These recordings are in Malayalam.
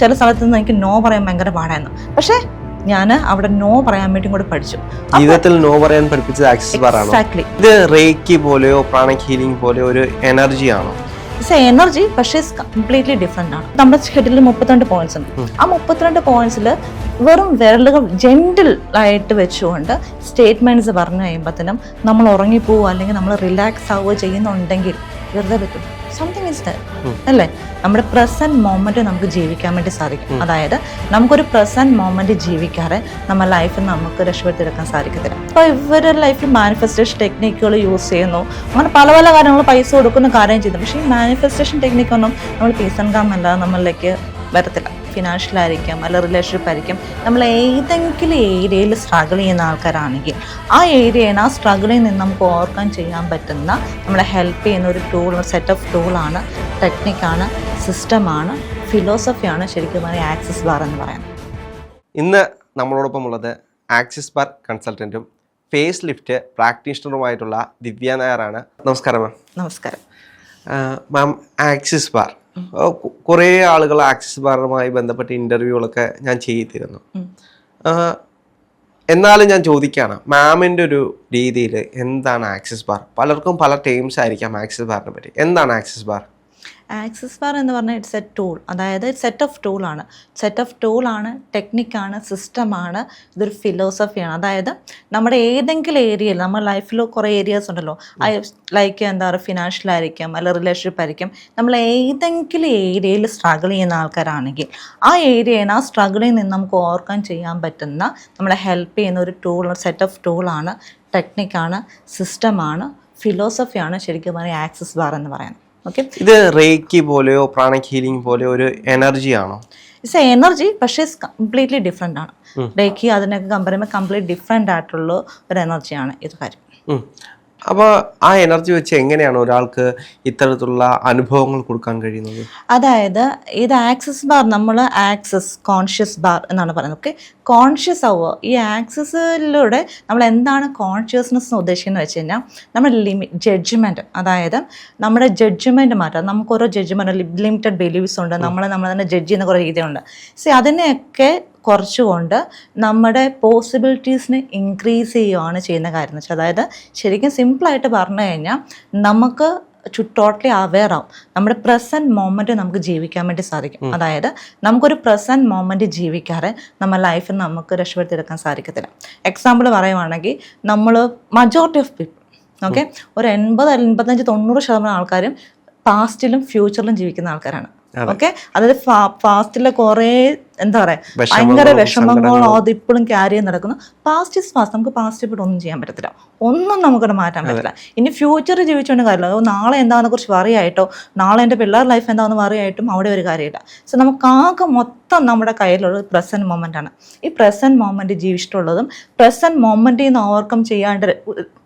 ചില സ്ഥലത്ത് നിന്ന് എനിക്ക് നോ പറയാൻ ഭയങ്കര പാടായിരുന്നു. പക്ഷേ ഞാൻ അവിടെ നോ പറയാൻ വേണ്ടി കൂടെ പഠിച്ചു. ജീവിതത്തിൽ നോ പറയാൻ പഠിപ്പിച്ചത് ആക്സസ് എക്സാക്ട്ലി ഇത് റേക്കി പോലെയോ പ്രാണിക് ഹീലിംഗ് പോലെയോ ഒരു എനർജി ആണോ? ഇറ്റ്സ് എനർജി പക്ഷേ കംപ്ലീറ്റ്ലി ഡിഫറെന്റ് ആണ്. നമ്മുടെ ഷെഡിൽ മുപ്പത്തിരണ്ട് പോയിന്റ്സ് ഉണ്ട്. ആ മുപ്പത്തിരണ്ട് പോയിന്റ്സിൽ വെറും വിരലുകൾ ജെന്റിൽ ആയിട്ട് വെച്ചുകൊണ്ട് സ്റ്റേറ്റ്മെന്റ്സ് പറഞ്ഞു കഴിയുമ്പോഴത്തേനും നമ്മൾ ഉറങ്ങിപ്പോവുക അല്ലെങ്കിൽ നമ്മൾ റിലാക്സ് ആവുകയോ ചെയ്യുന്നുണ്ടെങ്കിൽ വെറുതെ പറ്റും സംതിങ് ഇസ് അല്ലേ? നമ്മുടെ പ്രസന്റ് മൊമെന്റ് നമുക്ക് ജീവിക്കാൻ വേണ്ടി സാധിക്കും. അതായത് നമുക്കൊരു പ്രസന്റ് മൊമെന്റ് ജീവിക്കാതെ നമ്മുടെ ലൈഫിൽ നമുക്ക് രക്ഷപ്പെടുത്തിയെടുക്കാൻ സാധിക്കത്തില്ല. അപ്പോൾ ഇവരുടെ ലൈഫിൽ മാനിഫെസ്റ്റേഷൻ ടെക്നിക്കുകൾ യൂസ് ചെയ്യുന്നു. അങ്ങനെ പല പല കാര്യങ്ങൾ പൈസ കൊടുക്കുന്ന കാര്യം ചെയ്യുന്നു. പക്ഷേ ഈ മാനിഫെസ്റ്റേഷൻ ടെക്നിക്കൊന്നും നമ്മൾ പീസ് ആൻഡ് കാം അല്ലാതെ നമ്മളിലേക്ക് വരത്തില്ല. ഫിനാൻഷ്യൽ ആയിരിക്കാം അല്ല റിലേഷൻഷിപ്പ് ആയിരിക്കും നമ്മൾ ഏതെങ്കിലും ഏരിയയിൽ സ്ട്രഗിൾ ചെയ്യുന്ന ആൾക്കാരാണെങ്കിൽ ആ ഏരിയയിൽ ആ സ്ട്രഗിളിൽ നിന്ന് നമുക്ക് ഓർക്കാൻ ചെയ്യാൻ പറ്റുന്ന നമ്മളെ ഹെൽപ്പ് ചെയ്യുന്ന ഒരു ടൂൾ സെറ്റ് ഓഫ് ടൂളാണ് ടെക്നിക്കാണ് സിസ്റ്റമാണ് ഫിലോസഫിയാണ് ശരിക്കും പറഞ്ഞാൽ ആക്സിസ് ബാർ എന്ന് പറയുന്നത് ഇന്ന് നമ്മളോടൊപ്പം ഉള്ളത് ആക്സിസ് ബാർ കൺസൾട്ടന്റും ഫേസ് ലിഫ്റ്റ് പ്രാക്ടീഷണറുമായിട്ടുള്ള ദിവ്യ നായരാണ് നമസ്കാരം മാം. നമസ്കാരം. മാം ആക്സിസ് ബാർ കുറേ ആളുകൾ ആക്സിസ് ബാറുമായി ബന്ധപ്പെട്ട ഇന്റർവ്യൂകളൊക്കെ ഞാൻ ചെയ്തിരുന്നു. എന്നാലും ഞാൻ ചോദിക്കുകയാണ് മാമിന്റെ ഒരു രീതിയിൽ എന്താണ് ആക്സിസ് ബാർ പലർക്കും പല ടേംസ് ആയിരിക്കാം ആക്സിസ് ബാറിനെ പറ്റി. എന്താണ് ആക്സിസ് ബാർ ആക്സസ് ബാർ എന്ന് പറഞ്ഞാൽ ഇറ്റ്സ് എ ടൂൾ അതായത് സെറ്റ് ഓഫ് ടൂൾ ആണ്. സെറ്റ് ഓഫ് ടൂൾ ടൂളാണ് ടെക്നിക്കാണ് സിസ്റ്റമാണ് ഇതൊരു ഫിലോസഫിയാണ് അതായത് നമ്മുടെ ഏതെങ്കിലും ഏരിയയിൽ നമ്മുടെ ലൈഫിൽ കുറേ ഏരിയാസ് ഉണ്ടല്ലോ. ഐ ലൈക്ക് എന്താ പറയുക ഫിനാൻഷ്യലായിരിക്കും അല്ലെങ്കിൽ അല്ല റിലേഷൻഷിപ്പ് ആയിരിക്കും. നമ്മൾ ഏതെങ്കിലും ഏരിയയിൽ സ്ട്രഗിൾ ചെയ്യുന്ന ആൾക്കാരാണെങ്കിൽ ആ ഏരിയയിൽ ആ സ്ട്രഗിളിൽ നിന്ന് നമുക്ക് ഓവർകം ചെയ്യാൻ പറ്റുന്ന നമ്മളെ ഹെൽപ്പ് ചെയ്യുന്ന ഒരു tool set of tool tool ടെക്നിക്കാണ് സിസ്റ്റമാണ് ഫിലോസഫിയാണ് ശരിക്കും പറയുക ആക്സസ് ബാർ എന്ന് പറയുന്നത്. ഓക്കെ ഇത് റേക്കി പോലെയോ പ്രാണിക് ഹീലിംഗ് പോലെയോ ഒരു എനർജി ആണോ? ഇറ്റ്സ് എനർജി പക്ഷേ കംപ്ലീറ്റ്ലി ഡിഫറെന്റ് ആണ്. റേക്കി അതിനൊക്കെ കമ്പയർ ചെയ്യുമ്പോൾ കംപ്ലീറ്റ് ഡിഫറെന്റ് ആയിട്ടുള്ള ഒരു എനർജിയാണ് ഇത് കാര്യം. അപ്പോൾ ആ എനർജി വെച്ച് എങ്ങനെയാണ് ഒരാൾക്ക് ഇത്തരത്തിലുള്ള അനുഭവങ്ങൾ കൊടുക്കാൻ കഴിയുന്നത്? അതായത് ഇത് ആക്സസ് ബാർ നമ്മൾ ആക്സസ് കോൺഷ്യസ് ബാർ എന്നാണ് പറയുന്നത്. ഓക്കെ? കോൺഷ്യസ് ആവുക. ഈ ആക്സസിലൂടെ നമ്മൾ എന്താണ് കോൺഷ്യസ്നെസ് ഉദ്ദേശിക്കുന്നത് വെച്ച് കഴിഞ്ഞാൽ നമ്മുടെ ലിമി ജഡ്ജ്മെന്റ് അതായത് നമ്മുടെ ജഡ്ജ്മെന്റ് മാറ്റാം. നമുക്ക് ഓരോ ജഡ്ജ്മെന്റ് ലിമിറ്റഡ് ബിലീവ്സ് ഉണ്ട്. നമ്മളെ നമ്മൾ തന്നെ ജഡ്ജ് ചെയ്യുന്ന കുറേ രീതിയുണ്ട് സി അതിനെയൊക്കെ കുറച്ചുകൊണ്ട് നമ്മുടെ പോസിബിലിറ്റീസിനെ ഇൻക്രീസ് ചെയ്യുകയാണ് ചെയ്യുന്ന കാര്യം എന്ന് വെച്ചാൽ അതായത് ശരിക്കും സിമ്പിളായിട്ട് പറഞ്ഞു കഴിഞ്ഞാൽ നമുക്ക് ടോട്ടലി അവെയർ ആവും. നമ്മുടെ പ്രസന്റ് മൊമെന്റ് നമുക്ക് ജീവിക്കാൻ വേണ്ടി സാധിക്കും. അതായത് നമുക്കൊരു പ്രസന്റ് മൊമെന്റ് ജീവിക്കാതെ നമ്മുടെ ലൈഫിൽ നമുക്ക് രക്ഷപ്പെടുത്തിയെടുക്കാൻ സാധിക്കത്തില്ല. എക്സാമ്പിൾ പറയുവാണെങ്കിൽ നമ്മൾ മജോറിറ്റി ഓഫ് പീപ്പിൾ ഓക്കെ ഒരു എൺപത് എൺപത്തഞ്ച് തൊണ്ണൂറ് ശതമാനം ആൾക്കാരും പാസ്റ്റിലും ഫ്യൂച്ചറിലും ജീവിക്കുന്ന ആൾക്കാരാണ്. ഓക്കെ? അതായത് പാസ്റ്റിലെ കുറെ എന്താ പറയാ ഭയങ്കര വിഷമങ്ങളോ അത് ഇപ്പോഴും ക്യാരി ചെയ്ത് നടക്കുന്നു. പാസ്റ്റ് ഇസ് പാസ്റ്റ് നമുക്ക് പാസ്റ്റ് ഇപ്പോൾ ഒന്നും ചെയ്യാൻ പറ്റത്തില്ല. ഒന്നും നമുക്കത് മാറ്റാൻ പറ്റില്ല ഇനി ഫ്യൂച്ചർ ജീവിച്ചുകൊണ്ട് കാര്യമില്ല. നാളെ എന്താണെന്ന് കുറിച്ച് വറിയായിട്ടോ നാളെ എന്റെ പിള്ളേർ ലൈഫ് എന്താണെന്ന് വറിയായിട്ടും അവിടെ ഒരു കാര്യമില്ല. സോ നമുക്ക് ആകെ മൊത്തം നമ്മുടെ കയ്യിലുള്ള പ്രസന്റ് മൊമെന്റ് ആണ്. ഈ പ്രസന്റ് മൊമെന്റ് ജീവിച്ചിട്ടുള്ളതും പ്രസന്റ് മൊമെന്റിൽ നിന്ന് ഓവർകം ചെയ്യാണ്ട്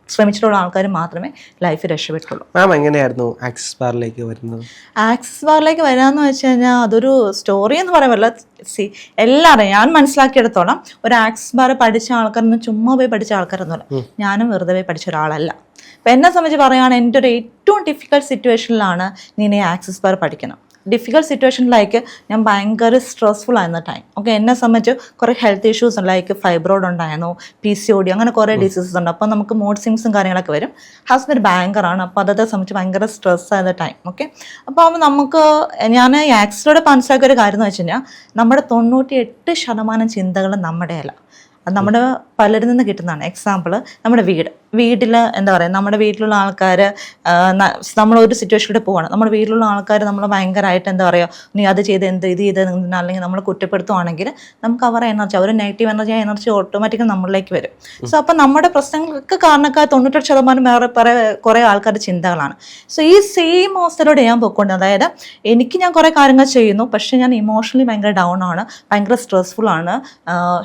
ശ്രമിച്ചിട്ടുള്ള ആൾക്കാർ മാത്രമേ ലൈഫ് രക്ഷപ്പെട്ടുള്ളൂ. മാം എങ്ങനെയായിരുന്നു ആക്സിസ് ബാറിലേക്ക് വരുന്നത്? ആക്സിസ് ബാറിലേക്ക് വരാന്ന് വെച്ച് കഴിഞ്ഞാൽ അതൊരു സ്റ്റോറി എന്ന് പറയാൻ പറ്റില്ല. സി എല്ലാവരും ഞാൻ മനസ്സിലാക്കിയെടുത്തോളം ഒരു ആക്സിസ് ബാർ പഠിച്ച ആൾക്കാരൊന്നും ചുമ്മാ പോയി പഠിച്ച ആൾക്കാരൊന്നുമല്ല. ഞാനും വെറുതെ പോയി പഠിച്ച ഒരാളല്ല. അപ്പം എന്നെ സംബന്ധിച്ച് പറയുകയാണെങ്കിൽ എന്റെ ഒരു ഏറ്റവും ഡിഫിക്കൽട്ട് സിറ്റുവേഷനിലാണ് നീ ആക്സിസ് ബാർ പഠിക്കണം. ഡിഫിക്കൽട്ട് സിറ്റുവേഷനിലേക്ക് ഞാൻ ഭയങ്കര സ്ട്രെസ്ഫുൾ ആയിരുന്ന ടൈം ഓക്കെ എന്നെ സംബന്ധിച്ച് കുറേ ഹെൽത്ത് ഇഷ്യൂസ് ലൈക്ക് ഫൈബ്രോയിഡ് ഉണ്ടായിരുന്നു പി സി ഒ ഡി അങ്ങനെ കുറേ ഡിസീസസ് ഉണ്ട്. അപ്പോൾ നമുക്ക് മൂഡ് സിങ്സും കാര്യങ്ങളൊക്കെ വരും. ഹസ്ബൻഡ് ബാങ്കറാണ് അപ്പോൾ അതൊക്കെ സംബന്ധിച്ച് ഭയങ്കര സ്ട്രെസ് ആയ ടൈം ഓക്കെ അപ്പോൾ നമുക്ക് ഞാൻ ഈ ആക്സിഡന്റ് മനസ്സിലാക്കിയ ഒരു കാര്യം എന്ന് വെച്ച് കഴിഞ്ഞാൽ നമ്മുടെ തൊണ്ണൂറ്റി എട്ട് ശതമാനം ചിന്തകൾ നമ്മുടെയല്ല. അത് നമ്മുടെ പലരിൽ നിന്ന് കിട്ടുന്നതാണ്. എക്സാമ്പിൾ നമ്മുടെ വീട്. വീട്ടിൽ എന്താ പറയുക നമ്മുടെ വീട്ടിലുള്ള ആൾക്കാർ നമ്മളൊരു സിറ്റുവേഷനിലൂടെ പോവാണ്. നമ്മുടെ വീട്ടിലുള്ള ആൾക്കാർ നമ്മൾ ഭയങ്കരമായിട്ട് എന്താ പറയുക നീ അത് ചെയ്ത് എന്ത് ഇത് ചെയ്ത് അല്ലെങ്കിൽ നമ്മൾ കുറ്റപ്പെടുത്തുവാണെങ്കിൽ നമുക്ക് അവരുടെ എനർജി അവർ നെഗറ്റീവ് എനർജി ആ എനർജി ഓട്ടോമാറ്റിക്കലി നമ്മളിലേക്ക് വരും. സോ അപ്പോൾ നമ്മുടെ പ്രശ്നങ്ങൾക്ക് കാരണക്കാർ തൊണ്ണൂറ്റെട്ട് ശതമാനം വേറെ കുറേ കുറേ ആൾക്കാരുടെ ചിന്തകളാണ്. സോ ഈ സെയിം അവസ്ഥയിലൂടെ ഞാൻ പോയിക്കൊണ്ട് അതായത് എനിക്ക് ഞാൻ കുറേ കാര്യങ്ങൾ ചെയ്യുന്നു പക്ഷേ ഞാൻ ഇമോഷണലി ഭയങ്കര ഡൗൺ ആണ് ഭയങ്കര സ്ട്രെസ്ഫുൾ ആണ്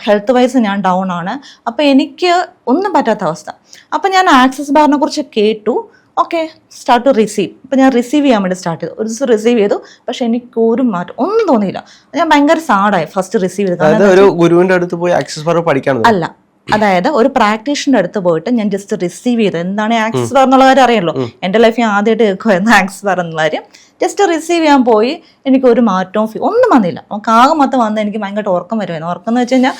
ഹെൽത്ത് വൈസ് ഞാൻ ഡൗൺ ആണ്. അപ്പോൾ എനിക്ക് ഒന്നും പറ്റാത്ത അവസ്ഥ. അപ്പം ഞാൻ ആക്സസ് ബാറിനെ കുറിച്ച് കേട്ടു. ഓക്കെ സ്റ്റാർട്ട് ടു റിസീവ് ഇപ്പം ഞാൻ റിസീവ് ചെയ്യാൻ വേണ്ടി സ്റ്റാർട്ട് ചെയ്തു. ഒരു ദിവസം റിസീവ് ചെയ്തു. പക്ഷെ എനിക്ക് ഒരു മാറ്റം ഒന്നും തോന്നിയില്ല. ഞാൻ ഭയങ്കര സാഡായി ഫസ്റ്റ് റിസീവ് ചെയ്തു ഗുരുവിന്റെ അടുത്ത് പോയി ആക്സസ് ബാർ പഠിക്കാൻ അല്ല. അതായത് ഒരു പ്രാക്ടീഷന്റെ അടുത്ത് പോയിട്ട് ഞാൻ ജസ്റ്റ് റിസീവ് ചെയ്തു. എന്താണ് ആക്സസ് ബാർ എന്നുള്ള കാര്യം അറിയല്ലോ എന്റെ ലൈഫിൽ ആദ്യമായിട്ട് കേൾക്കുമായിരുന്നു ആക്സസ് ബാർ എന്നുള്ള കാര്യം. ജസ്റ്റ് റിസീവ് ചെയ്യാൻ പോയി. എനിക്ക് ഒരു മാറ്റവും ഫീ ഒന്നും വന്നില്ല. നമുക്ക് ആകെ മൊത്തം വന്ന് എനിക്ക് ഭയങ്കരമായിട്ട് ഉറക്കം വരുമായിരുന്നു ഉറക്കം എന്ന് വെച്ച് കഴിഞ്ഞാൽ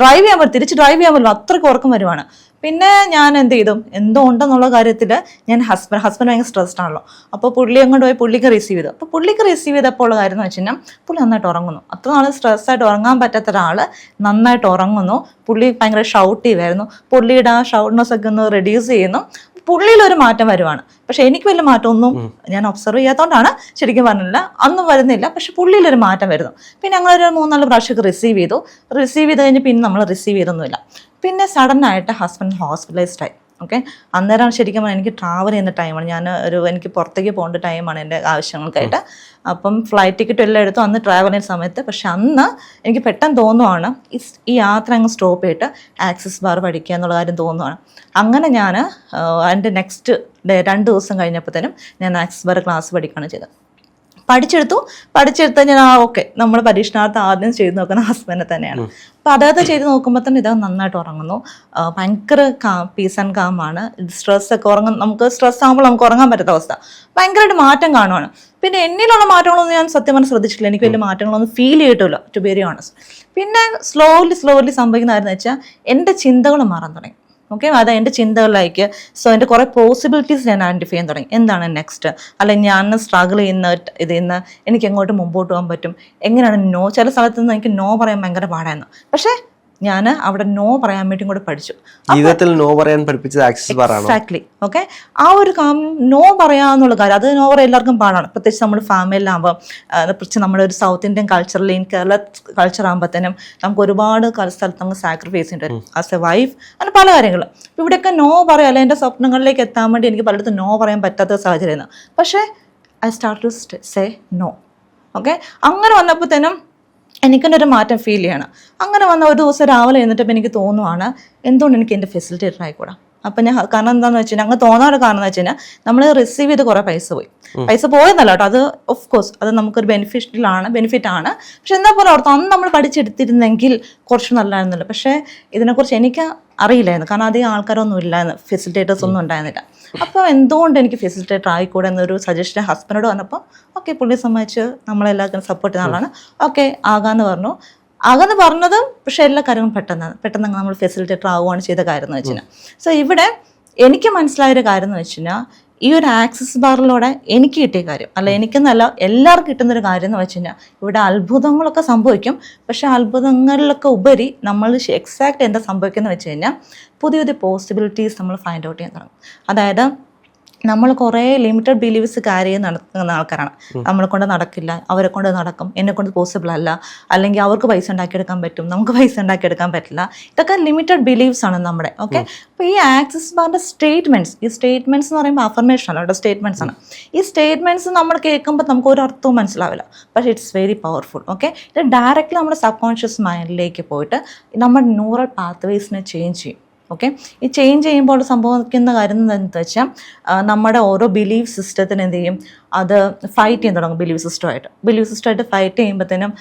ഡ്രൈവ് ചെയ്യാൻ പറ്റും തിരിച്ച് ഡ്രൈവ് ചെയ്യാൻ പറ്റില്ല. അത്രയ്ക്ക് ഉറക്കം വരുവാണ്. പിന്നെ ഞാൻ എന്ത് ചെയ്തു? എന്തോ ഉണ്ടെന്നുള്ള കാര്യത്തിൽ ഞാൻ ഹസ്ബൻഡ് ഹസ്ബൻഡ് ഭയങ്കര സ്ട്രെസ്ഡ് ആണല്ലോ. അപ്പോൾ പുള്ളി അങ്ങോട്ട് പോയി പുള്ളിക്ക് റിസീവ് ചെയ്തു. അപ്പോൾ പുള്ളിക്ക് റിസീവ് ചെയ്തപ്പോൾ ഉള്ള കാര്യം എന്ന് വെച്ച് കഴിഞ്ഞാൽ പുള്ളി നന്നായിട്ട് ഉറങ്ങുന്നു. അത്ര നാൾ സ്ട്രെസ്സായിട്ട് ഉറങ്ങാൻ പറ്റാത്ത ഒരാൾ നന്നായിട്ട് ഉറങ്ങുന്നു. പുള്ളി ഭയങ്കര ഷൗട്ട് ചെയ്യുമായിരുന്നു പുള്ളിയുടെ ആ ഷൗട്ട്നെസ് ഒക്കെ ഒന്ന് റെഡ്യൂസ് ചെയ്യുന്നു. പുള്ളിയിൽ ഒരു മാറ്റം വരുവാണ്. പക്ഷെ എനിക്ക് വലിയ മാറ്റമൊന്നും ഞാൻ ഒബ്സർവ് ചെയ്യാത്തതുകൊണ്ടാണ് ശരിക്കും പറഞ്ഞില്ല. അന്നും വരുന്നില്ല. പക്ഷെ പുള്ളിയിൽ ഒരു മാറ്റം വരുന്നു. പിന്നെ ഞങ്ങളൊരു മൂന്നാൽ പ്രാവശ്യമൊക്കെ റിസീവ് ചെയ്തു. റിസീവ് ചെയ്ത് കഴിഞ്ഞ് പിന്നെ നമ്മൾ റിസീവ് ചെയ്തൊന്നുമില്ല. പിന്നെ സഡൻ ആയിട്ട് ഹസ്ബൻഡ് ഹോസ്പിറ്റലൈസ്ഡ് ആയി. ഓക്കെ? അന്നേരമാണ് ശരിക്കും പറഞ്ഞാൽ എനിക്ക് ട്രാവൽ ചെയ്യുന്ന ടൈമാണ് ഞാൻ ഒരു എനിക്ക് പുറത്തേക്ക് പോകേണ്ട ടൈമാണ് എന്റെ ആവശ്യങ്ങൾക്കായിട്ട്. അപ്പം ഫ്ലൈറ്റ് ടിക്കറ്റ് എല്ലാം എടുത്തു. അന്ന് ട്രാവൽ ചെയ്യുന്ന സമയത്ത് പക്ഷെ അന്ന് എനിക്ക് പെട്ടെന്ന് തോന്നുവാണ് ഈ യാത്ര അങ്ങ് സ്റ്റോപ്പ് ചെയ്തിട്ട് ആക്സിസ് ബാർ പഠിക്കുക എന്നുള്ള കാര്യം തോന്നുവാണ്. അങ്ങനെ ഞാൻ എന്റെ നെക്സ്റ്റ് ഡേ രണ്ട് ദിവസം കഴിഞ്ഞപ്പോഴത്തേനും ഞാൻ ആക്സിസ് ബാർ ക്ലാസ് പഠിക്കുകയാണ് ചെയ്തത്. പഠിച്ചെടുത്തു. പഠിച്ചെടുത്ത് ഞാൻ ആ ഓക്കെ നമ്മൾ പരീക്ഷണാർത്ഥം ആദ്യം ചെയ്ത് നോക്കുന്ന ഹസ്ബൻഡ് തന്നെയാണ്. അപ്പോൾ അതകത്ത് ചെയ്ത് നോക്കുമ്പോൾ തന്നെ ഇത് നന്നായിട്ട് ഉറങ്ങുന്നു. ഭയങ്കര കാം പീസ് ആൻഡ് കാമാണ് സ്ട്രെസ് ഒക്കെ ഉറങ്ങും. നമുക്ക് സ്ട്രെസ് ആകുമ്പോൾ നമുക്ക് ഉറങ്ങാൻ പറ്റാത്ത അവസ്ഥ. ഭയങ്കരമായിട്ട് മാറ്റം കാണുവാണ്. പിന്നെ എന്നിലുള്ള മാറ്റങ്ങളൊന്നും ഞാൻ സത്യം പറഞ്ഞാൽ ശ്രദ്ധിച്ചിട്ടില്ല. എനിക്ക് വലിയ മാറ്റങ്ങളൊന്നും ഫീൽ ചെയ്തിട്ടില്ല ടു ബേരി ഓണസ് പിന്നെ സ്ലോലി സ്ലോലി സംഭവിക്കുന്നതായിരുന്നു വെച്ചാൽ എന്റെ ചിന്തകൾ മാറാൻ തുടങ്ങി. ഓക്കെ അത് എന്റെ ചിന്തകളിലേക്ക്. സോ എന്റെ കുറേ പോസിബിലിറ്റീസ് ഞാൻ ഐഡന്റിഫൈ ചെയ്യാൻ തുടങ്ങി. എന്താണ് നെക്സ്റ്റ് അല്ലെങ്കിൽ ഞാൻ സ്ട്രഗിൾ ചെയ്യുന്ന ഇതിൽ നിന്ന് എനിക്ക് എങ്ങോട്ട് മുമ്പോട്ട് പോകാൻ പറ്റും? എങ്ങനെയാണ് നോ ചില സ്ഥലത്ത് നിന്ന് എനിക്ക് നോ പറയാൻ ഭയങ്കര പാടായിരുന്നു. പക്ഷേ ഞാൻ അവിടെ നോ പറയാൻ വേണ്ടിയും കൂടെ പഠിച്ചു. ജീവിതത്തിൽ നോ പറയാൻ പഠിപ്പിച്ചത് ആക്സിസ് എക്സാക്ട്ലി ഓക്കെ ആ ഒരു കാം നോ പറയാന്നുള്ള കാര്യം അത് നോ പറയാൻ എല്ലാവർക്കും പാടാണ്. പ്രത്യേകിച്ച് നമ്മൾ ഫാമിലിയിലാകുമ്പോൾ പ്രത്യേകിച്ച് നമ്മുടെ ഒരു സൗത്ത് ഇന്ത്യൻ കൾച്ചറിൽ ഇൻ കേരള കൾച്ചർ ആകുമ്പോഴത്തേനും നമുക്ക് ഒരുപാട് സ്ഥലത്ത് നമുക്ക് സാക്രിഫൈസ് ചെയ്യേണ്ടി ആസ് എ വൈഫ് അങ്ങനെ പല കാര്യങ്ങളും. ഇപ്പം ഇവിടെയൊക്കെ നോ പറയാം അല്ലെങ്കിൽ എന്റെ സ്വപ്നങ്ങളിലേക്ക് എത്താൻ വേണ്ടി എനിക്ക് പലയിടത്തും നോ പറയാൻ പറ്റാത്ത സാഹചര്യമാണ്. പക്ഷേ I start to say no okay അങ്ങനെ വന്നപ്പോഴത്തേനും എനിക്കെന്നെ ഒരു മാറ്റം ഫീൽ ചെയ്യണം. അങ്ങനെ വന്ന ഒരു ദിവസം രാവിലെ എന്നിട്ടപ്പോൾ എനിക്ക് തോന്നുവാണ് എന്തുകൊണ്ട് എനിക്ക് എന്റെ ഫെസിലിറ്റേറ്റർ ആയിക്കൂടാ? അപ്പം ഞാൻ കാരണം എന്താണെന്ന് വെച്ച് കഴിഞ്ഞാൽ അങ്ങ് തോന്നാനുള്ള കാരണം എന്ന് വെച്ച് കഴിഞ്ഞാൽ നമ്മൾ റിസീവ് ചെയ്ത് കുറേ പൈസ പോയി. പൈസ പോയെന്നല്ല കേട്ടോ അത് ഓഫ് കോഴ്സ് അത് നമുക്കൊരു ബെനിഫിഷ്യലാണ് ബെനിഫിറ്റ് ആണ്. പക്ഷെ എന്താ പോലെ ഓർത്തു അന്ന് നമ്മൾ പഠിച്ചെടുത്തിരുന്നെങ്കിൽ കുറച്ച് നല്ലതായിരുന്നല്ലോ. പക്ഷേ ഇതിനെക്കുറിച്ച് എനിക്ക് അറിയില്ലായിരുന്നു കാരണം അധികം ആൾക്കാരൊന്നും ഇല്ലായിരുന്നു ഫെസിലിറ്റേറ്റേഴ്സ് ഒന്നും ഉണ്ടായിരുന്നില്ല. അപ്പോൾ എന്തുകൊണ്ട് എനിക്ക് ഫെസിലിറ്റേറ്റർ ആയിക്കൂടെ എന്നൊരു സജഷൻ ഹസ്ബൻഡോട് വന്നപ്പോൾ ഓക്കെ പുള്ളി സമ്മതിച്ച്. നമ്മളെല്ലാവർക്കും സപ്പോർട്ട് ചെയ്യുന്ന ആളാണ്. ഓക്കെ ആകാന്ന് പറഞ്ഞു. ആകാന്ന് പറഞ്ഞതും പക്ഷേ എല്ലാ കാര്യങ്ങളും പെട്ടെന്ന് പെട്ടെന്ന് നമ്മൾ ഫെസിലിറ്റേറ്റർ ആവുകയാണ് ചെയ്ത കാര്യം എന്ന് വെച്ചാൽ സോ ഇവിടെ എനിക്ക് മനസ്സിലായൊരു കാര്യം എന്ന് വെച്ച് ഈ ഒരു ആക്സസ് ബാറിലൂടെ എനിക്ക് കിട്ടിയ കാര്യം. അല്ല എനിക്കെന്നല്ല എല്ലാവർക്കും കിട്ടുന്നൊരു കാര്യം എന്ന് വെച്ച് കഴിഞ്ഞാൽ ഇവിടെ അത്ഭുതങ്ങളൊക്കെ സംഭവിക്കും. പക്ഷെ അത്ഭുതങ്ങളിലൊക്കെ ഉപരി നമ്മൾ എക്സാക്ട് എന്താ സംഭവിക്കുന്നത് വെച്ച് കഴിഞ്ഞാൽ പുതിയ പുതിയ പോസിബിലിറ്റീസ് നമ്മൾ ഫൈൻഡ് ഔട്ട് ചെയ്യാൻ തുടങ്ങും. അതായത് നമ്മൾ കുറേ ലിമിറ്റഡ് ബിലീവ്സ് ക്യാരി നടത്തുന്ന നടക്കുന്ന ആൾക്കാരാണ്. നമ്മളെ കൊണ്ട് നടക്കില്ല അവരെ കൊണ്ട് നടക്കും എന്നെ കൊണ്ട് പോസിബിൾ അല്ല അല്ലെങ്കിൽ അവർക്ക് പൈസ ഉണ്ടാക്കിയെടുക്കാൻ പറ്റും നമുക്ക് പൈസ ഉണ്ടാക്കിയെടുക്കാൻ പറ്റില്ല. ഇതൊക്കെ ലിമിറ്റഡ് ബിലീവ്സ് ആണ് നമ്മുടെ ഓക്കെ അപ്പോൾ ഈ ആക്സിസ് ബാറിന്റെ സ്റ്റേറ്റ്മെന്റ്സ് ഈ സ്റ്റേറ്റ്മെന്റ്സ് എന്ന് പറയുമ്പോൾ അഫർമേഷൻ അല്ല അവരുടെ സ്റ്റേറ്റ്മെന്റ്സ് ആണ്. ഈ സ്റ്റേറ്റ്മെന്റ്സ് നമ്മൾ കേൾക്കുമ്പോൾ നമുക്ക് ഒരു അർത്ഥവും മനസ്സിലാവില്ല. പക്ഷേ ഇറ്റ്സ് വെരി പവർഫുൾ ഓക്കെ ഇത് ഡയറക്റ്റ്ലി നമ്മുടെ സബ് കോൺഷ്യസ് മൈൻഡിലേക്ക് പോയിട്ട് നമ്മുടെ ന്യൂറൽ പാത്വേസിനെ ചേഞ്ച് ചെയ്യും. ഓക്കെ ഈ ചേഞ്ച് ചെയ്യുമ്പോൾ സംഭവിക്കുന്ന കാര്യം എന്താണെന്ന് വെച്ചാൽ നമ്മുടെ ഓരോ ബിലീഫ് സിസ്റ്റത്തിന് എന്ത് ചെയ്യും? അത് ഫൈറ്റ് ചെയ്യാൻ തുടങ്ങും ബിലീഫ് സിസ്റ്റമായിട്ട് ബിലീഫ് സിസ്റ്റമായിട്ട് ഫൈറ്റ് ചെയ്യുമ്പോഴത്തേനും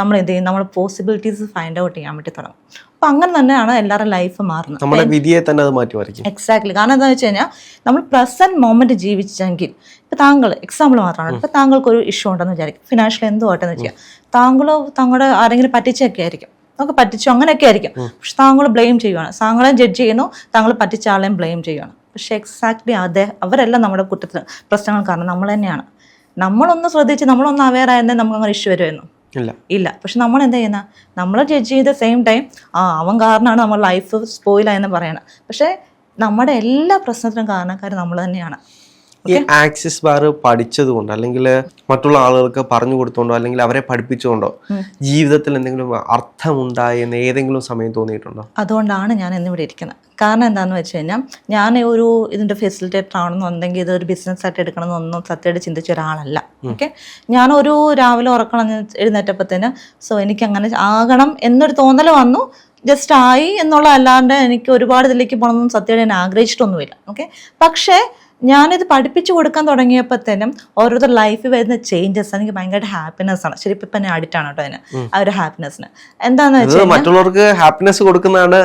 നമ്മൾ എന്ത് ചെയ്യും? നമ്മൾ പോസിബിലിറ്റീസ് ഫൈൻഡ് ഔട്ട് ചെയ്യാൻ വേണ്ടി തുടങ്ങും. അപ്പോൾ അങ്ങനെ തന്നെയാണ് എല്ലാവരുടെ ലൈഫ് മാറുന്നത്. നമ്മുടെ വിധിയെ തന്നെ അത് മാറ്റി വരയ്ക്കും എക്സാക്ട്ലി കാരണം എന്താണെന്ന് വെച്ച് കഴിഞ്ഞാൽ നമ്മൾ പ്രസന്റ് മൊമെന്റ് ജീവിച്ചെങ്കിൽ ഇപ്പം താങ്കൾ എക്സാമ്പിൾ മാത്രമാണ്. ഇപ്പം താങ്കൾക്ക് ഒരു ഇഷ്യൂ ഉണ്ടെന്ന് വിചാരിക്കും. ഫിനാൻഷ്യൽ എന്തുമായിട്ടെന്ന് വെച്ചാൽ താങ്കളോ താങ്കളുടെ ആരെങ്കിലും പറ്റിച്ചൊക്കെ ആയിരിക്കും. നമുക്ക് പറ്റിച്ചു? അങ്ങനെയൊക്കെ ആയിരിക്കും. പക്ഷെ താങ്കൾ ബ്ലെയിം ചെയ്യുവാണ്. താങ്കളെ ജഡ്ജ് ചെയ്യുന്നു. താങ്കൾ പറ്റിച്ച ആളെയും ബ്ലെയിം ചെയ്യുവാണ്. പക്ഷെ എക്സാക്ട്ലി അതേ അവരെല്ലാം നമ്മുടെ കുറ്റത്തിന് പ്രശ്നങ്ങൾ കാരണം നമ്മൾ തന്നെയാണ്. നമ്മളൊന്ന് ശ്രദ്ധിച്ച് നമ്മളൊന്ന് അവെയർ ആയിരുന്നെങ്കിൽ നമുക്ക് അങ്ങനെ ഇഷ്യൂ വരുമായിരുന്നു ഇല്ല. ഇല്ല. പക്ഷെ നമ്മൾ എന്താ ചെയ്യുന്ന? നമ്മൾ ജഡ്ജ് ചെയ്ത സെയിം ടൈം ആ അവൻ കാരണമാണ് നമ്മൾ ലൈഫ് സ്പോയിലായെന്ന് പറയണം. പക്ഷെ നമ്മുടെ എല്ലാ പ്രശ്നത്തിനും കാരണക്കാർ നമ്മൾ തന്നെയാണ്. ഈ ആക്സിസ് ബാർ പഠിച്ചതുകൊണ്ട് അല്ലെങ്കിൽ മറ്റുള്ള ആളുകൾക്ക് പറഞ്ഞു കൊടുത്തോണ്ടോ അല്ലെങ്കിൽ അവരെ പഠിപ്പിച്ചുകൊണ്ടോ ജീവിതത്തിൽ എന്തെങ്കിലും അർത്ഥമുണ്ടായി എന്ന് ഏതെങ്കിലും സമയം തോന്നിയിട്ടുണ്ടോ? അതുകൊണ്ടാണ് ഞാൻ ഇന്നിവിടെ ഇരിക്കുന്നത്. കാരണം എന്താണെന്ന് വെച്ച് കഴിഞ്ഞാൽ ഞാൻ ഒരു ഇതിന്റെ ഫെസിലിറ്റേറ്റർ ആണെന്നുണ്ടെങ്കിൽ ഇത് ഒരു ബിസിനസ് ആയിട്ട് എടുക്കണമെന്നൊന്നും സത്യമായിട്ട് ചിന്തിച്ച ഒരാളല്ല. ഓക്കെ. ഞാനൊരു രാവിലെ ഉറക്കണം എഴുന്നേറ്റപ്പത്തേന് സോ എനിക്ക് അങ്ങനെ ആകണം എന്നൊരു തോന്നൽ വന്നു. ജസ്റ്റ് ആയി എന്നുള്ള അല്ലാണ്ട് എനിക്ക് ഒരുപാട് ഇതിലേക്ക് പോകണമെന്നും സത്യമായിട്ട് ഞാൻ ആഗ്രഹിച്ചിട്ടൊന്നുമില്ല. ഓക്കെ. പക്ഷേ ഞാനിത് പഠിപ്പിച്ചു കൊടുക്കാൻ തുടങ്ങിയപ്പോൾ തന്നെ ഓരോരുത്തർ ലൈഫിൽ വരുന്ന ചേഞ്ചസ് എനിക്ക് ഭയങ്കര ഹാപ്പിനെസ് ആണ്. ശരി ഇപ്പം ഞാൻ അഡിക്റ്റ് ആണ് കേട്ടോ അതിന്. ആ ഒരു ഹാപ്പിനെസ്സിന് എന്താണെന്ന് വെച്ചാൽ മറ്റുള്ളവർക്ക് ഹാപ്പിനെസ് കൊടുക്കുന്നതാണ്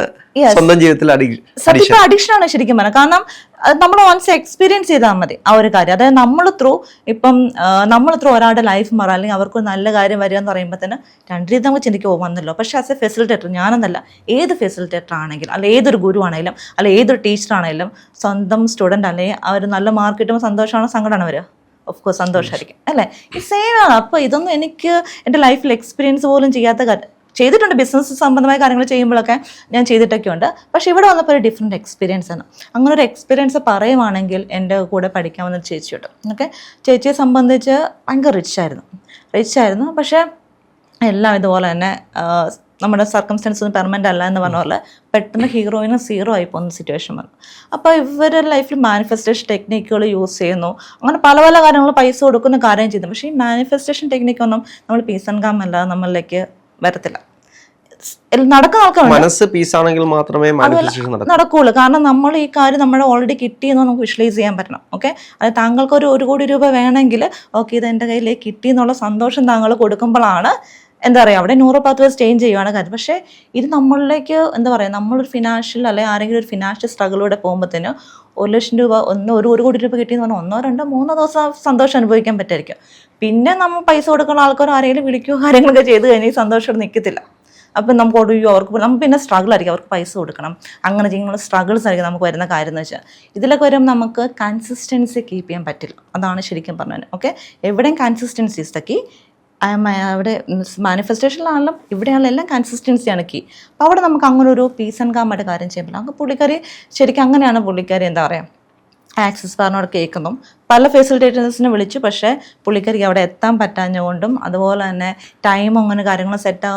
സ്വന്തം ജീവിതത്തിൽ അഡിക്ഷൻ ആണ് ശരിക്കും പറഞ്ഞത്. കാരണം അത് നമ്മൾ വൺസ് എക്സ്പീരിയൻസ് ചെയ്താൽ മതി ആ ഒരു കാര്യം. അതായത് നമ്മൾ ത്രൂ ഇപ്പം നമ്മൾ ത്രൂ ഒരാളുടെ ലൈഫ് മാറുക അല്ലെങ്കിൽ അവർക്ക് നല്ല കാര്യം വരിക എന്ന് പറയുമ്പോൾ തന്നെ രണ്ട് രീതി നമുക്ക് ചിന്തിക്കുമോ വന്നല്ലോ. പക്ഷേ ആസ് എ ഫെസിലിറ്റേറ്റർ ഞാനെന്നല്ല ഏത് ഫെസിലിറ്റേറ്റർ ആണെങ്കിലും അല്ല ഏതൊരു ഗുരു ആണെങ്കിലും അല്ല ഏതൊരു ടീച്ചർ ആണെങ്കിലും സ്വന്തം സ്റ്റുഡന്റ് അല്ലെങ്കിൽ അവർ നല്ല മാർക്ക് കിട്ടുമ്പോൾ സന്തോഷമാണോ സങ്കടമാണ് വരിക? ഓഫ് കോഴ്സ് സന്തോഷമായിരിക്കും. അല്ലേ? ഈ സെയിം ആണ്. അപ്പോൾ ഇതൊന്നും എനിക്ക് എന്റെ ലൈഫിൽ എക്സ്പീരിയൻസ് പോലും ചെയ്യാത്ത ചെയ്തിട്ടുണ്ട്. ബിസിനസ് സംബന്ധമായ കാര്യങ്ങൾ ചെയ്യുമ്പോഴൊക്കെ ഞാൻ ചെയ്തിട്ടൊക്കെ ഉണ്ട് പക്ഷേ ഇവിടെ വന്നപ്പോൾ ഒരു ഡിഫറെന്റ് എക്സ്പീരിയൻസ് ആണ്. അങ്ങനെ ഒരു എക്സ്പീരിയൻസ് പറയുവാണെങ്കിൽ എന്റെ കൂടെ പഠിക്കാൻ വന്ന ചേച്ചിയുണ്ട് ഓക്കെ ചേച്ചിയെ സംബന്ധിച്ച് ഭയങ്കര റിച്ച് ആയിരുന്നു. റിച്ച് ആയിരുന്നു. പക്ഷേ എല്ലാം ഇതുപോലെ തന്നെ നമ്മുടെ സർക്കംസ്റ്റൻസ് പെർമനന്റ് അല്ല എന്ന് പറഞ്ഞ പോലെ പെട്ടെന്ന് ഹീറോയിന് സീറോ ആയി പോകുന്ന സിറ്റുവേഷൻ വന്നു. അപ്പോൾ ഇവരുടെ ലൈഫിൽ മാനിഫെസ്റ്റേഷൻ ടെക്നിക്കുകൾ യൂസ് ചെയ്യുന്നു. അങ്ങനെ പല പല കാര്യങ്ങൾ പൈസ കൊടുക്കുന്ന കാര്യം ചെയ്യുന്നു. പക്ഷേ ഈ മാനിഫെസ്റ്റേഷൻ ടെക്നിക്കൊന്നും നമ്മൾ പീസ് ആൻഡ് കാം അല്ലാതെ നമ്മളിലേക്ക് വരത്തില്ല. നടക്കുന്ന ആൾക്കാർ മനസ്സ് പീസാണെങ്കിൽ മാത്രമേ മാനിഫെസ്റ്റേഷൻ നടക്കൂ. നടക്കുള്ളൂ. കാരണം നമ്മൾ ഈ കാര്യം നമ്മുടെ ഓൾറെഡി കിട്ടിയെന്ന് നമുക്ക് വിഷ്വലൈസ് ചെയ്യാൻ പറ്റണം. ഓക്കെ അത് താങ്കൾക്ക് ഒരു ഒരു കോടി രൂപ വേണമെങ്കിൽ ഓക്കെ ഇത് എന്റെ കയ്യിലേക്ക് കിട്ടി എന്നുള്ള സന്തോഷം താങ്കൾ കൊടുക്കുമ്പോഴാണ് എന്താ പറയുക അവിടെ ന്യൂറോ പാത്വേസ് ചേഞ്ച് ചെയ്യുവാണ് കാര്യം. പക്ഷേ ഇത് നമ്മളിലേക്ക് എന്താ പറയുക നമ്മളൊരു ഫിനാൻഷ്യൽ അല്ലെങ്കിൽ ആരെങ്കിലും ഒരു ഫിനാൻഷ്യൽ സ്ട്രഗിളിലൂടെ പോകുമ്പോഴത്തേന് ഒരു ലക്ഷം രൂപ ഒന്ന് ഒരു ഒരു കോടി രൂപ കിട്ടിയെന്ന് പറഞ്ഞാൽ ഒന്നോ രണ്ടോ മൂന്നോ ദിവസം സന്തോഷം അനുഭവിക്കാൻ പറ്റായിരിക്കും. പിന്നെ നമ്മൾ പൈസ കൊടുക്കുന്ന ആൾക്കാർ ആരെങ്കിലും വിളിക്കുകയോ കാര്യങ്ങളൊക്കെ ചെയ്ത് കഴിഞ്ഞാൽ സന്തോഷം നിൽക്കത്തില്ല അപ്പം നമുക്ക് ഒടുയോ അവർക്ക് നമുക്ക് പിന്നെ സ്ട്രഗിൾ ആയിരിക്കും അവർക്ക് പൈസ കൊടുക്കണം. അങ്ങനെ ചെയ്യുന്ന സ്ട്രഗിൾസ് ആയിരിക്കും നമുക്ക് വരുന്ന കാര്യം എന്ന് വെച്ചാൽ ഇതിലൊക്കെ വരുമ്പോൾ നമുക്ക് കൺസിസ്റ്റൻസി കീപ്പ് ചെയ്യാൻ പറ്റില്ല. അതാണ് ശരിക്കും പറഞ്ഞത്. ഓക്കെ എവിടെയും കൺസിസ്റ്റൻസി ഇസ് ദ കീ അവിടെ മാനിഫെസ്റ്റേഷനിലാണെങ്കിലും ഇവിടെയാണെങ്കിലും എല്ലാം കൺസിസ്റ്റൻസിയാണ് കീ അപ്പോൾ അവിടെ നമുക്ക് അങ്ങനെ ഒരു പീസ് ആൻഡ് കാമായിട്ട് കാര്യം ചെയ്യുമ്പോൾ അങ്ങ് പുള്ളിക്കാരി ശരിക്കും അങ്ങനെയാണ് പുള്ളിക്കാരി എന്താ പറയുക ആക്സസ് പറഞ്ഞവിടെ കേൾക്കുന്നു. പല ഫെസിലിറ്റേറ്റേഴ്സിനെ വിളിച്ചു. പക്ഷേ പുള്ളിക്കാരിക്ക് അവിടെ എത്താൻ പറ്റാഞ്ഞുകൊണ്ടും അതുപോലെ തന്നെ ടൈം അങ്ങനെ കാര്യങ്ങൾ സെറ്റ്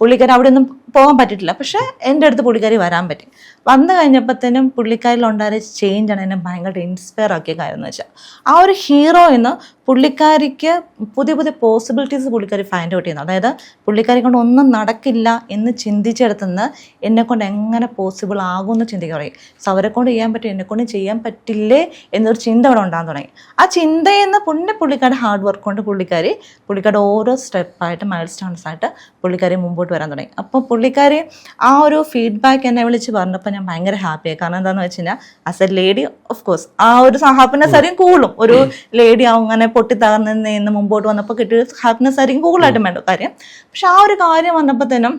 പുള്ളിക്കാരി അവിടെ ഒന്നും പോകാൻ പറ്റിയിട്ടില്ല. പക്ഷേ എന്റെ അടുത്ത് പുള്ളിക്കാരി വരാൻ പറ്റി. വന്നു കഴിഞ്ഞപ്പോഴത്തേനും പുള്ളിക്കാരിലുണ്ടായ ചേഞ്ചാണ് എന്നെ ഭയങ്കര ഇൻസ്പയർ ആക്കിയ കാര്യം എന്ന് വെച്ചാൽ ആ ഒരു ഹീറോ എന്ന് പുള്ളിക്കാരിക്ക് പുതിയ പുതിയ പോസിബിലിറ്റീസ് പുള്ളിക്കാരി ഫൈൻഡ് ഔട്ട് ചെയ്യുന്നു. അതായത് പുള്ളിക്കാരി കൊണ്ട് ഒന്നും നടക്കില്ല എന്ന് ചിന്തിച്ചെടുത്തുനിന്ന് എന്നെക്കൊണ്ട് എങ്ങനെ പോസിബിൾ ആകുമെന്ന് ചിന്തിക്കാൻ പറയും സോ ചെയ്യാൻ പറ്റും എന്നെക്കൊണ്ട് ചെയ്യാൻ പറ്റില്ലേ എന്നൊരു ചിന്ത ഉണ്ടാകാൻ തുടങ്ങി. ആ ചിന്തയിൽ നിന്ന് പുണ്യ പുള്ളിക്കാരുടെ ഹാർഡ് വർക്ക് കൊണ്ട് പുള്ളിക്കാരി പുള്ളിക്കാരുടെ ഓരോ സ്റ്റെപ്പായിട്ട് മൈൽ സ്റ്റോൺസ് ആയിട്ട് പുള്ളിക്കാരി മുമ്പോട്ട് വരാൻ തുടങ്ങി. അപ്പോൾ പുള്ളിക്കാരി ആ ഒരു ഫീഡ്ബാക്ക് എന്നെ വിളിച്ച് പറഞ്ഞപ്പോൾ ഞാൻ ഭയങ്കര ഹാപ്പിയായി കാരണം എന്താണെന്ന് വെച്ച് കഴിഞ്ഞാൽ as a lady of course ആ ഒരു ഹാപ്പിനെസ് ആയിരിക്കും കൂടും ഒരു ലേഡി അങ്ങനെ പൊട്ടി നിന്ന് മുമ്പോട്ട് വന്നപ്പോൾ കിട്ടിയ ഹാപ്പിനെസ് ആയിരിക്കും കൂടുതലായിട്ടും വേണ്ട കാര്യം പക്ഷെ ആ ഒരു കാര്യം വന്നപ്പോഴത്തേനും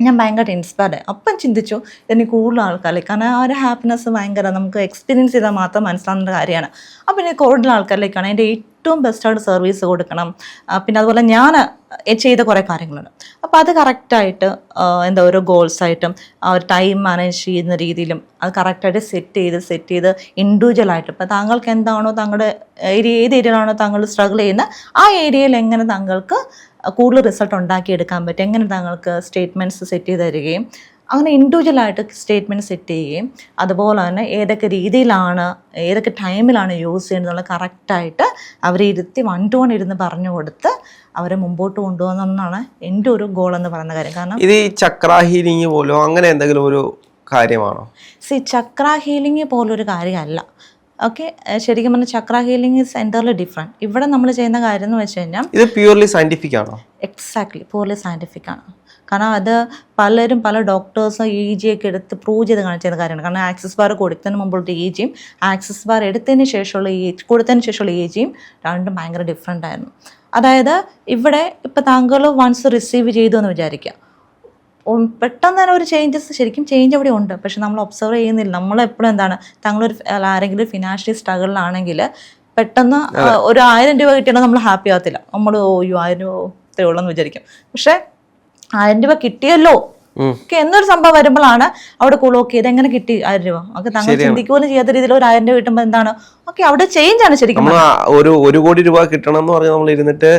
ഞാൻ ഭയങ്കര ഇൻസ്പയർഡ് ആയി. അപ്പം ചിന്തിച്ചു എനിക്ക് കൂടുതൽ ആൾക്കാരിലേക്ക് കാരണം ആ ഒരു ഹാപ്പിനെസ് ഭയങ്കര നമുക്ക് എക്സ്പീരിയൻസ് ചെയ്താൽ മാത്രം മനസ്സിലാവുന്ന കാര്യമാണ്. അപ്പം എനിക്ക് കൂടുതൽ ആൾക്കാരിലേക്കാണ് എന്റെ ഏറ്റവും ബെസ്റ്റായിട്ട് സർവീസ് കൊടുക്കണം. പിന്നെ അതുപോലെ ഞാൻ ചെയ്ത കുറേ കാര്യങ്ങളുണ്ട്. അപ്പോൾ അത് കറക്റ്റായിട്ട് എന്താ ഓരോ ഗോൾസായിട്ടും ആ ഒരു ടൈം മാനേജ് ചെയ്യുന്ന രീതിയിലും അത് കറക്റ്റായിട്ട് സെറ്റ് ചെയ്ത് സെറ്റ് ചെയ്ത് ഇൻഡിവിജ്വലായിട്ട് ഇപ്പോൾ താങ്കൾക്ക് എന്താണോ താങ്കളുടെ ഏരിയ ഏത് ഏരിയയിലാണോ താങ്കൾ സ്ട്രഗിൾ ചെയ്യുന്നത് ആ ഏരിയയിൽ എങ്ങനെ താങ്കൾക്ക് കൂടുതൽ റിസൾട്ട് ഉണ്ടാക്കിയെടുക്കാൻ പറ്റും. എങ്ങനെ താങ്കൾക്ക് സ്റ്റേറ്റ്മെന്റ്സ് സെറ്റ് ചെയ്ത് തരികയും അങ്ങനെ ഇൻഡിവിജ്വലായിട്ട് സ്റ്റേറ്റ്മെന്റ് സെറ്റ് ചെയ്യുകയും അതുപോലെ തന്നെ ഏതൊക്കെ രീതിയിലാണ് ഏതൊക്കെ ടൈമിലാണ് യൂസ് ചെയ്യുന്നത് കറക്റ്റായിട്ട് അവരെ ഇരുത്തി വൺ ടു വൺ ഇരുന്ന് പറഞ്ഞു കൊടുത്ത് അവരെ മുമ്പോട്ട് കൊണ്ടുപോകുന്നതെന്നാണ് എന്റെ ഒരു ഗോൾ എന്ന് പറയുന്ന കാര്യം. കാരണം ഇത് ഈ ചക്ര ഹീലിംഗ് പോലോ അങ്ങനെ എന്തെങ്കിലും ഒരു കാര്യമാണോ? സി ചക്ര ഹീലിംഗ് പോലൊരു കാര്യമല്ല. ഓക്കെ ശരിക്കും പറഞ്ഞാൽ ചക്ര ഹീലിംഗ് സെന്ററിൽ ഡിഫറെന്റ് ഡിഫറെന്റ് ഇവിടെ നമ്മൾ ചെയ്യുന്ന കാര്യം എന്ന് വെച്ച് കഴിഞ്ഞാൽ ഇത് പ്യൂർലി സയന്റിഫിക് ആണോ? എക്സാക്ട്ലി പ്യൂർലി സയന്റിഫിക് ആണ്. കാരണം അത് പലരും പല ഡോക്ടേഴ്സും ഇ ജി ഒക്കെ എടുത്ത് പ്രൂവ് ചെയ്ത് കാണിച്ചിരുന്ന കാര്യമാണ്. കാരണം ആക്സസ് ബാർ കൊടുത്തതിന് മുമ്പുള്ള ഇ ജിയും ആക്സസ് ബാർ എടുത്തതിന് ശേഷമുള്ള ഈ കൊടുത്തതിന് ശേഷമുള്ള ഇ ജിയും രണ്ടും ഭയങ്കര ഡിഫറെന്റ് ആയിരുന്നു. അതായത് ഇവിടെ ഇപ്പോൾ താങ്കൾ വൺസ് റിസീവ് ചെയ്തു എന്ന് വിചാരിക്കുക പെട്ടെന്ന് തന്നെ ഒരു ചേഞ്ചസ് ശരിക്കും ചേഞ്ച് അവിടെ ഉണ്ട്. പക്ഷെ നമ്മൾ ഒബ്സർവ് ചെയ്യുന്നില്ല. നമ്മൾ എപ്പോഴും എന്താണ് താങ്കളൊരു ആരെങ്കിലും ഫിനാൻഷ്യലി സ്ട്രഗിളിലാണെങ്കിൽ പെട്ടെന്ന് ഒരു ആയിരം രൂപ കിട്ടിയാൽ നമ്മൾ ഹാപ്പി ആകത്തില്ല നമ്മൾ ഓ അയ്യോ ആയിരം രൂപ ഇത്രയുള്ളൂ എന്ന് വിചാരിക്കും. പക്ഷേ ആയിരം രൂപ കിട്ടിയല്ലോ. ഒക്കെ എന്നൊരു സംഭവം വരുമ്പോഴാണ് അവിടെ കൂടുതൽ ഓക്കെ ഇത് എങ്ങനെ കിട്ടി? ആയിരം രൂപ. ഒക്കെ താങ്കൾ ചിന്തിക്കുപോലും ചെയ്യാത്ത രീതിയിൽ ഒരു ആയിരം രൂപ കിട്ടുമ്പോൾ എന്താണ്? ഓക്കെ അവിടെ ചേഞ്ച് ആണ് ശരിക്കും ഒരു ഒരു കോടി രൂപ കിട്ടണം എന്ന് പറഞ്ഞാൽ നമ്മൾ ഇരുന്നിട്ട്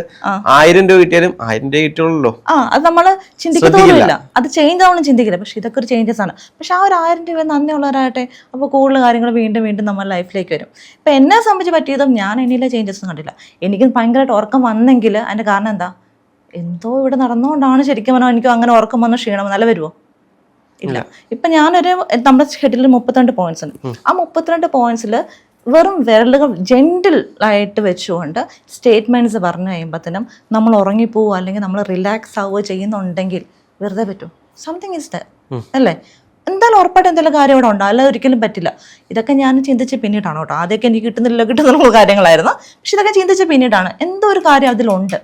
ആയിരം രൂപ കിട്ടിയാലും ആയിരം രൂപ കിട്ടുള്ളൂ ആ അത് നമ്മൾ ചിന്തിക്കത്തോലുമില്ല അത് ചേഞ്ച് ആവണം ചിന്തിക്കില്ല. പക്ഷെ ഇതൊക്കെ ഒരു ചേഞ്ചസ് ആണ്. പക്ഷെ ആ ഒരു ആയിരം രൂപ നന്ദിയുള്ളവരാകട്ടെ അപ്പോൾ കൂടുതൽ കാര്യങ്ങൾ വീണ്ടും വീണ്ടും നമ്മുടെ ലൈഫിലേക്ക് വരും. ഇപ്പം എന്നെ സംബന്ധിച്ച് പറ്റിയതും ഞാൻ എന്നിലെ ചേഞ്ചസ് കണ്ടില്ല. എനിക്ക് ഭയങ്കരമായിട്ട് ഉറക്കം വന്നെങ്കിൽ അതിന്റെ കാരണം എന്താ? എന്തോ ഇവിടെ നടന്നുകൊണ്ടാണ് ശരിക്കും പറഞ്ഞാൽ എനിക്ക് അങ്ങനെ ഉറക്കം വന്ന് ക്ഷീണം നല്ല വരുമോ ഇല്ല. ഇപ്പൊ ഞാനൊരു നമ്മുടെ ഷെഡിൽ മുപ്പത്തിരണ്ട് പോയിന്റ്സ് ഉണ്ട്. ആ മുപ്പത്തിരണ്ട് പോയിന്റ്സിൽ വെറും വിരലുകൾ ജെന്റിൽ ആയിട്ട് വെച്ചുകൊണ്ട് സ്റ്റേറ്റ്മെന്റ്സ് പറഞ്ഞു കഴിയുമ്പോഴത്തേനും നമ്മൾ ഉറങ്ങിപ്പോവുക അല്ലെങ്കിൽ നമ്മൾ റിലാക്സ് ആവുക ചെയ്യുന്നുണ്ടെങ്കിൽ വെറുതെ പറ്റും? സംതിങ് ഇസ് ദ അല്ലേ? എന്തായാലും ഉറപ്പായിട്ട് എന്തെങ്കിലും കാര്യം ഇവിടെ ഉണ്ടോ? അല്ലാതെ ഒരിക്കലും പറ്റില്ല. ഇതൊക്കെ ഞാൻ ചിന്തിച്ച് പിന്നീടാണ് കേട്ടോ. ആദ്യമൊക്കെ എനിക്ക് കിട്ടുന്നില്ല കിട്ടുന്നുള്ള കാര്യങ്ങളായിരുന്നു. പക്ഷെ ഇതൊക്കെ ചിന്തിച്ച് പിന്നീടാണ്. എന്തോ ഒരു കാര്യം അതിലുണ്ട്.